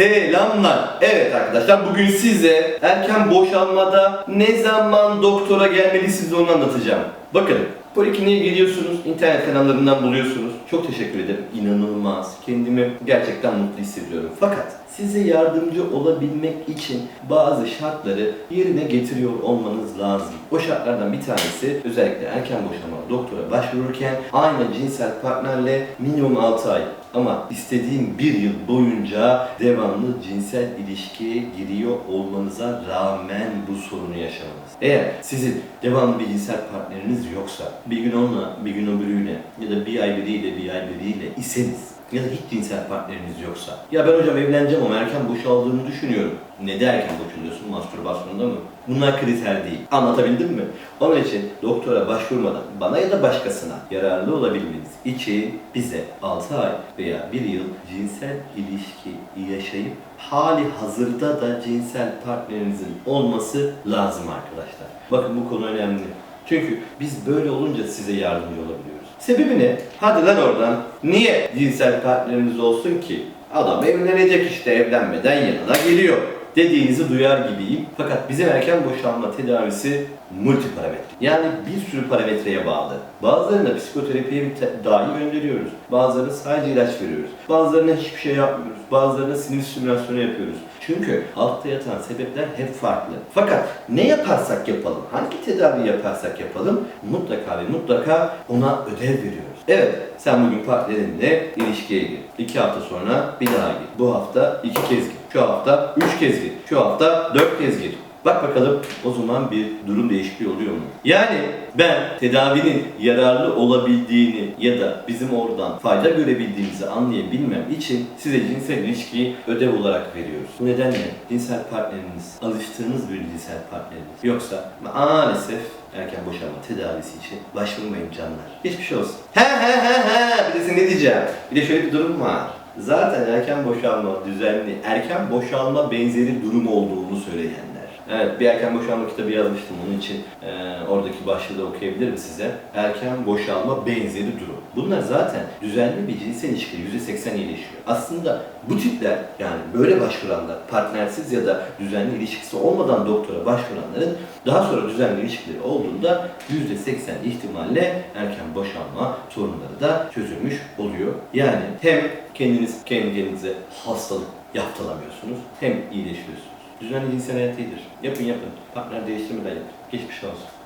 Selamlar. Evet arkadaşlar bugün size erken boşalmada ne zaman doktora gelmelisiniz onu anlatacağım. Bakın polikliniğe geliyorsunuz, internet kanallarından buluyorsunuz. Çok teşekkür ederim. İnanılmaz. Kendimi gerçekten mutlu hissediyorum. Fakat size yardımcı olabilmek için bazı şartları yerine getiriyor olmanız lazım. O şartlardan bir tanesi özellikle erken boşanma doktora başvururken aynı cinsel partnerle minimum 6 ay ama istediğim bir yıl boyunca devamlı cinsel ilişkiye giriyor olmanıza rağmen bu sorunu yaşamanız. Eğer sizin devamlı bir cinsel partneriniz yoksa bir gün onunla bir gün öbürüyle ya da bir ay biriyle ay biriyle iseniz ya da hiç cinsel partneriniz yoksa ya ben hocam evleneceğim ama erken boşaldığımı düşünüyorum. Ne de erken boşalıyorsun? Mastürbasyonda mı? Bunlar kriter değil. Anlatabildim mi? Onun için doktora başvurmadan bana ya da başkasına yararlı olabilmeniz için bize 6 ay veya 1 yıl cinsel ilişki yaşayıp hali hazırda da cinsel partnerinizin olması lazım arkadaşlar. Bakın bu konu önemli. Çünkü biz böyle olunca size yardımcı olabiliyoruz. Sebebi ne? Hadi lan oradan. Niye cinsel partneriniz olsun ki? Adam evlenecek işte evlenmeden yanına geliyor dediğinizi duyar gibiyim. Fakat bizim erken boşanma tedavisi multiparametre. Yani bir sürü parametreye bağlı. Bazılarına psikoterapiye bir te- dahi gönderiyoruz. Bazılarına sadece ilaç veriyoruz. Bazılarına hiçbir şey yapmıyoruz. Bazılarına sinir stimülasyonu yapıyoruz. Çünkü altta yatan sebepler hep farklı. Fakat ne yaparsak yapalım, hangi tedavi yaparsak yapalım mutlaka ve mutlaka ona ödev veriyoruz. Evet, sen bugün partnerinle ilişkiye gir. İki hafta sonra bir daha gir. Bu hafta iki kez gir. Şu hafta üç kez gir. Şu hafta dört kez gir. Bak bakalım o zaman bir durum değişikliği oluyor mu? Yani ben tedavinin yararlı olabildiğini ya da bizim oradan fayda görebildiğimizi anlayabilmem için size cinsel ilişkiyi ödev olarak veriyoruz. Bu nedenle cinsel partneriniz, alıştığınız bir cinsel partneriniz yoksa maalesef erken boşanma tedavisi için başvurmayın canlar. Geçmiş şey olsun. He he he he bir de ne diyeceğim? Bir de şöyle bir durum var. Zaten erken boşanma düzenli, erken boşanma benzeri durum olduğunu söyleyenler. Evet, bir erken boşanma kitabı yazmıştım onun için eee, oradaki başlığı da okuyabilirim size. Erken boşanma benzeri durum. Bunlar zaten düzenli bir cinsel ilişki %80 iyileşiyor. Aslında bu tipler yani böyle başvuranlar, partnersiz ya da düzenli ilişkisi olmadan doktora başvuranların daha sonra düzenli ilişkileri olduğunda %80 ihtimalle erken boşanma sorunları da çözülmüş oluyor. Yani hem kendiniz kendi kendinize hastalık yaptıramıyorsunuz hem iyileşiyorsunuz. Düzenli cinsel hayat. Yapın yapın. Partner değiştirmeden yapın. Geçmiş olsun.